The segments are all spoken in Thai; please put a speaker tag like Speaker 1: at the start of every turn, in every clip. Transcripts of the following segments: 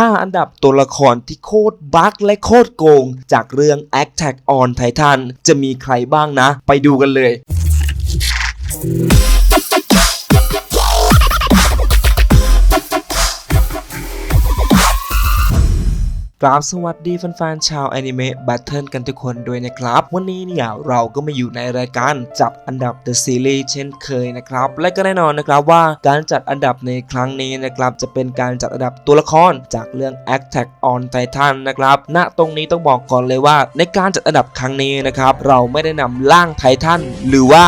Speaker 1: 5 อันดับตัวละครที่โคตรบั๊กและโคตรโกง จากเรื่อง Attack on Titan จะมีใครบ้างนะ ไปดูกันเลย กราบสวัสดีแฟนๆชาวแอนิเมะบัตเทิลกันทุกคนด้วยนะครับ วันนี้เนี่ยเราก็มาอยู่ในรายการจัดอันดับ The Series เช่นเคยนะครับ และก็แน่นอนนะครับว่าการจัดอันดับในครั้งนี้นะครับจะเป็นการจัดอันดับตัวละครจากเรื่อง Attack on Titan นะครับณตรงนี้ต้องบอกก่อนเลยว่า ในการจัดอันดับครั้งนี้นะครับเราไม่ได้นำร่างไททันหรือว่า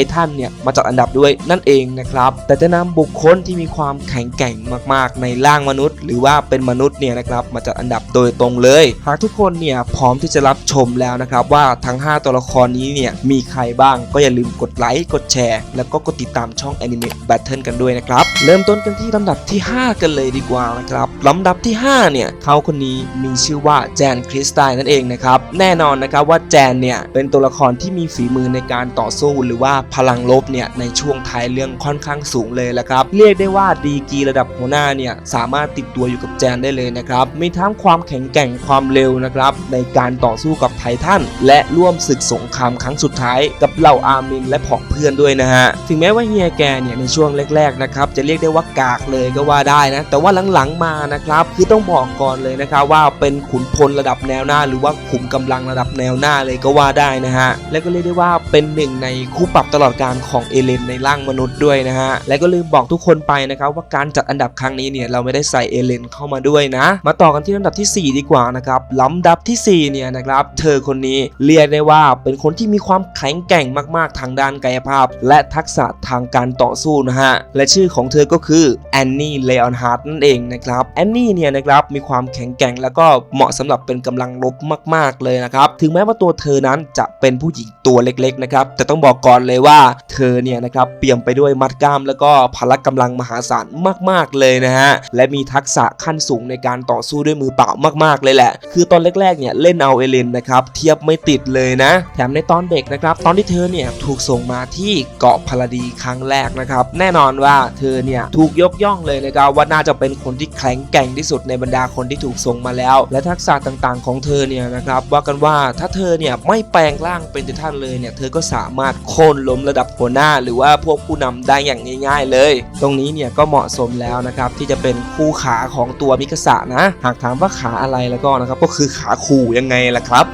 Speaker 1: ททันเนี่ยมาจัดอันดับด้วยนั่นเองนะครับ แต่จะนำบุคคลที่มีความแข็งแกร่งมากๆ ในร่างมนุษย์ หรือว่าเป็นมนุษย์เนี่ยนะครับมาจัดอันดับโดยตรงเลย หากทุกคนเนี่ยพร้อมที่จะรับชมแล้วนะครับว่าทั้ง 5 ตัวละครนี้เนี่ยมีใครบ้างก็อย่าลืมกดไลค์กดแชร์ แล้วก็กดติดตามช่อง Anime Battle กันด้วยนะครับ เริ่มต้นกันที่ลำดับที่ 5 กันเลยดีกว่านะครับลำดับที่ 5 เนี่ยเขาคนนี้มีชื่อว่าแจนคริสไตน์นั่นเองนะครับแน่นอนนะครับว่าแจนเนี่ยเป็นตัวละครที่มีฝีมือในการต่อสู้หรือว่าพลังลบเนี่ยในช่วงท้ายเรื่องค่อนข้างสูงเลยละครับ เรียกได้ว่าดีกีระดับหัวหน้าเนี่ยสามารถติดตัวอยู่กับแจนได้เลยนะครับมีทั้งความแข็งแกร่งความเร็วนะครับในการต่อสู้กับไททันและร่วมศึกสงครามครั้งสุดท้าย กับเหล่าอาร์มินและผองเพื่อนด้วยนะฮะถึงแม้ว่าเฮียแกเนี่ยในช่วงแรกๆนะครับจะเรียกได้ว่ากากเลยก็ว่าได้นะแต่ว่าหลังๆมานะครับคือต้องบอกก่อนเลยนะครับว่าเป็นขุนพลระดับแนวหน้า หรือว่าขุมกำลังระดับแนวหน้าเลยก็ว่าได้นะฮะและก็เรียกได้ว่าเป็นหนึ่งในคู่ปรับตลอดการของเอเลนในร่างมนุษย์ด้วยนะฮะ และก็ลืมบอกทุกคนไปนะครับว่าการจัดอันดับครั้งนี้เนี่ยเราไม่ได้ใส่เอเลนเข้ามาด้วยนะ มาต่อกันที่ลำดับทีสี่ 4 ดีกว่านะครับลำดับทีสี่ 4 เนี่ยนะครับ เธอคนนี้เรียกได้ว่าเป็นคนที่มีความแข็งแกร่งมากๆ ทางด้านกายภาพ และทักษะทางการต่อสู้นะฮะ และชื่อของเธอก็คือแอนนี่เลออนฮาร์ดนั่นเองนะครับแอนนี่เนี่ยนะครับมีความแข็งแกร่งแล้วก็เหมาะสำหรับเป็นกำลังรบมาก ๆเลยนะครับถึงแม้ว่าตัวเธอนั้นจะเป็นผู้หญิงตัวเล็กๆนะครับแต่ต้องบอกก่อนเลยว่าเธอเนี่ยนะครับเปี่ยมไปด้วยมัดกล้ามแล้วก็พละกำลังมหาศาลมาก ๆเลยนะฮะและมีทักษะขั้นสูงในการต่อสู้ด้วยมือเปล่ามาก ๆ เลยแหละ คือตอนแรกๆเนี่ยเล่นเอาเอเลนนะครับเทียบไม่ติดเลยนะ แถมในตอนเด็กนะครับตอนที่เธอเนี่ยถูกส่งมาที่เกาะพาราดีครั้งแรกนะครับแน่นอนว่าเธอเนี่ยถูกยกย่องเลยนะครับว่าน่าจะเป็นคนที่แข็งแกร่งที่สุดในบรรดาคนที่ถูกส่งมาแล้ว และทักษะต่างๆ ของเธอเนี่ยนะครับว่ากันว่าถ้าเธอเนี่ยไม่แปลงร่างเป็นไททันเลยเนี่ยเธอก็สามารถโค่นล้มระดับหัวหน้า หรือว่าพวกผู้นำได้อย่างง่าย ๆ เลย ตรงนี้เนี่ยก็เหมาะสมแล้วนะครับที่จะเป็นคู่ขาของตัวมิกาสะนะ หากถามว่าขาอะไรแล้วก็นะครับก็คือขาคู่ยังไงล่ะครับ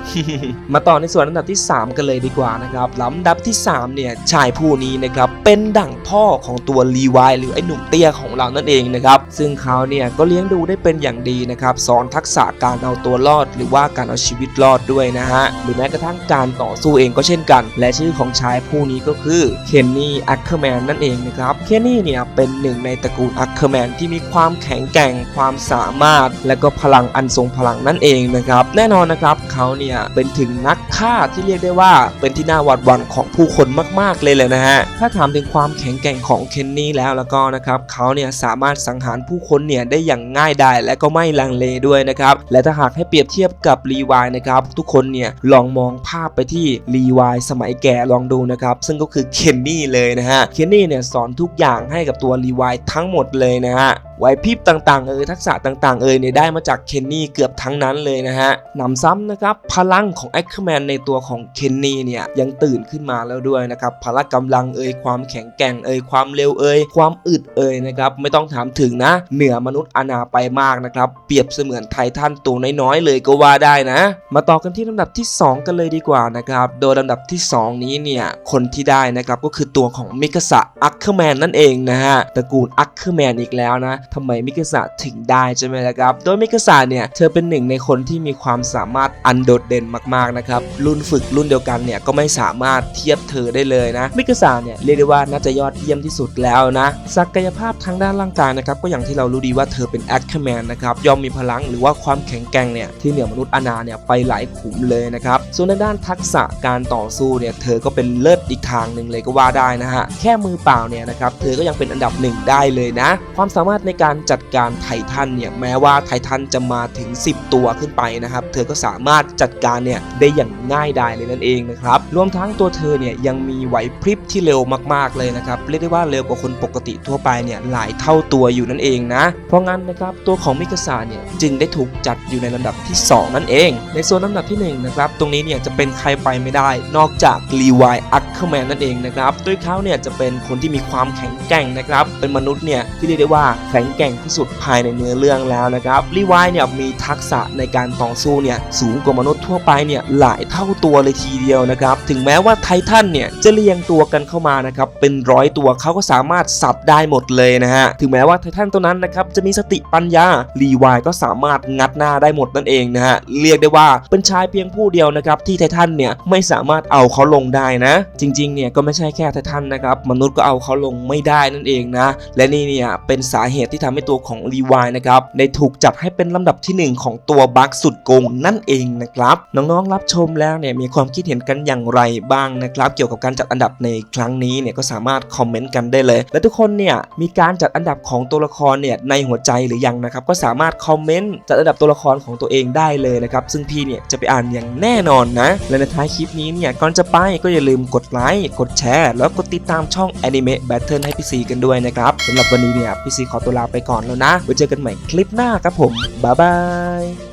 Speaker 1: มาต่อในส่วนลำดับที่ 3 กันเลยดีกว่านะครับลำดับที่ 3 เนี่ยชายผู้นี้นะครับเป็นดั่งพ่อของตัวรีวายหรือไอ้หนุ่มเตี้ยของเรานั่นเองนะครับซึ่งเขาเนี่ยก็เลี้ยงดูได้เป็นอย่างดีนะครับสอนทักษะการเอาตัวรอด หรือว่าการเอาชีวิตรอดด้วยนะฮะหรือแม้กระทั่งการต่อสู้เองก็เช่นกัน และชื่อของชายผู้นี้นี้ก็คือเคนนี่อัคเคอร์แมนนั่นเองนะครับ เคนนี่เนี่ยเป็นหนึ่งในตระกูลอัคเคอร์แมนที่มีความแข็งแกร่งความสามารถ และก็พลังอันทรงพลังนั่นเองนะครับ แน่นอนนะครับเขาเนี่ยเป็นถึงนักฆ่าที่เรียกได้ว่าเป็นที่น่าหวาดหวั่นของผู้คนมาก ๆ เลยเลยนะฮะ ถ้าถามถึงความแข็งแกร่งของเคนนี่แล้วแล้วก็นะครับเขาเนี่ยสามารถสังหารผู้คนเนี่ยได้อย่างง่ายดายและก็ไม่ลังเลด้วยนะครับ และถ้าหากให้เปรียบเทียบกับรีวายนะครับทุกคนเนี่ยลองมองภาพไปที่รีวายสมัยแก่ลองดูนะครับซึ่งก็คือเคนนี่เลยนะฮะ เคนนี่เนี่ยสอนทุกอย่างให้กับตัวรีวายทั้งหมดเลยนะฮะไหวพริบต่างๆเอ่ยทักษะต่างๆเอ่ยเนี่ยได้มาจากเคนนี่เกือบทั้งนั้นเลยนะฮะหนำซ้ำนะครับพลังของแอคเคอร์แมนในตัวของเคนนี่เนี่ยยังตื่นขึ้นมาแล้วด้วยนะครับพละกำลังเอ่ยความแข็งแกร่งเอ่ยความเร็วเอ่ยความอึดเอ่ยนะครับไม่ต้องถามถึงนะ เหนือมนุษย์อนาไปมากนะครับเปรียบเสมือนไททันตัวน้อยๆเลยก็ว่าได้นะ มาต่อกันที่ลำดับที่ 2 กันเลยดีกว่านะครับโดยลำดับที่ 2 นี้เนี่ยคนที่ได้นะครับก็คือตัวของมิกาสะอัคเคอร์แมนนั่นเองนะฮะตระกูลอัคเคอร์แมนอีกแล้วนะทำไมมิกาสะถึงได้ใช่ไหมล่ะครับ โดยมิกาสะเนี่ยเธอเป็นหนึ่งในคนที่มีความสามารถอันโดดเด่นมากๆนะครับรุ่นฝึกรุ่นเดียวกันเนี่ยก็ไม่สามารถเทียบเธอได้เลยนะมิกาสะเนี่ยเรียกได้ว่าน่าจะยอดเยี่ยมที่สุดแล้วนะศักยภาพทางด้านร่างกายนะครับก็อย่างที่เรารู้ดีว่าเธอเป็นแอคเคอร์แมนนะครับย่อมมีพลังหรือว่าความแข็งแกร่งเนี่ยที่เหนือมนุษย์อนาเนี่ยไปหลายขุมเลยนะครับส่วนในด้านทักษะการต่อสู้เนี่ยเธอก็เป็นเลิศอีกทางหนึ่งเลยก็ว่าได้นะฮะ แค่มือเปล่าเนี่ยนะครับ เธอก็ยังเป็นอันดับหนึ่งได้เลยนะ ความสามารถในการจัดการไททันเนี่ยแม้ว่าไททันจะมาถึง 10 ตัวขึ้นไปนะครับ เธอก็สามารถจัดการเนี่ยได้อย่างง่ายดายเลยนั่นเองนะครับ รวมทั้งตัวเธอเนี่ยยังมีไหวพริบที่เร็วมากๆเลยนะครับเรียกได้ว่าเร็วกว่าคนปกติทั่วไปเนี่ยหลายเท่าตัวอยู่นั่นเองนะ เพราะงั้นนะครับตัวของมิกาซาเนี่ยจึงได้ถูกจัดอยู่ในลำดับที่ 2 นั่นเอง ในโซนลำดับที่1นะครับตรงนี้เนี่ยจะเป็นใครไปไม่ได้ นอกจากลีวายอัคเคอร์แมนนั่นเองนะครับโดยเขาเนี่ยจะเป็นคนที่มีความแข็งแกร่งนะครับ เป็นมนุษย์เนี่ยที่เรียกได้ว่าแข็งแกร่งที่สุดภายในเนื้อเรื่องแล้วนะครับลีวายเนี่ยมีทักษะในการต่อสู้เนี่ยสูงกว่ามนุษย์ทั่วไปเนี่ยหลายเท่าตัวเลยทีเดียวนะครับ ถึงแม้ว่าไททันเนี่ยจะเรียงตัวกันเข้ามานะครับเป็นร้อยตัวเขาก็สามารถสับได้หมดเลยนะฮะถึงแม้ว่าไททันตัวนั้นนะครับจะมีสติปัญญาลีวายก็สามารถงัดหน้าได้หมดนั่นเองนะฮะเรียกได้ว่าเป็นชายเพียงผู้เดียวนะครับที่ไททันเนี่ยไม่สามารถเอาเขาลงได้นะ จริงๆเนี่ยก็ไม่ใช่แค่ไททันนะครับมนุษย์ก็เอาเขาลงไม่ได้นั่นเองนะ และนี่เนี่ยเป็นสาเหตุที่ทำให้ตัวของรีวายนะครับได้ถูกจัดให้เป็นลำดับทีหนึ่1 ของตัวบัคสุดโกงนั่นเองนะครับน้องๆรับชมแล้วเนี่ยมีความคิดเห็นกันอย่างไรบ้างนะครับ เกี่ยวกับการจัดอันดับในครั้งนี้เนี่ยก็สามารถคอมเมนต์กันได้เลย และทุกคนเนี่ยมีการจัดอันดับของตัวละครเนี่ยในหัวใจหรือยังนะครับก็สามารถคอมเมนต์จัดอันดับตัวละครของตัวเองได้เลยนะครับซึ่งพี่เนี่ยจะไปอ่านอย่างแน่นอนนะและในท้ายคลิปนี้เนี่ยก่อนจะไปก็อย่าลืมกดไลค์กดแชร์ แล้วกดติดตามช่อง Anime Battle ให้พี่ซีกันด้วยนะครับสำหรับวันนี้เนี่ยพี่ซีขอตัวลาไปก่อนแล้วนะไว้เจอกันใหม่คลิปหน้าครับผมบ๊ายบาย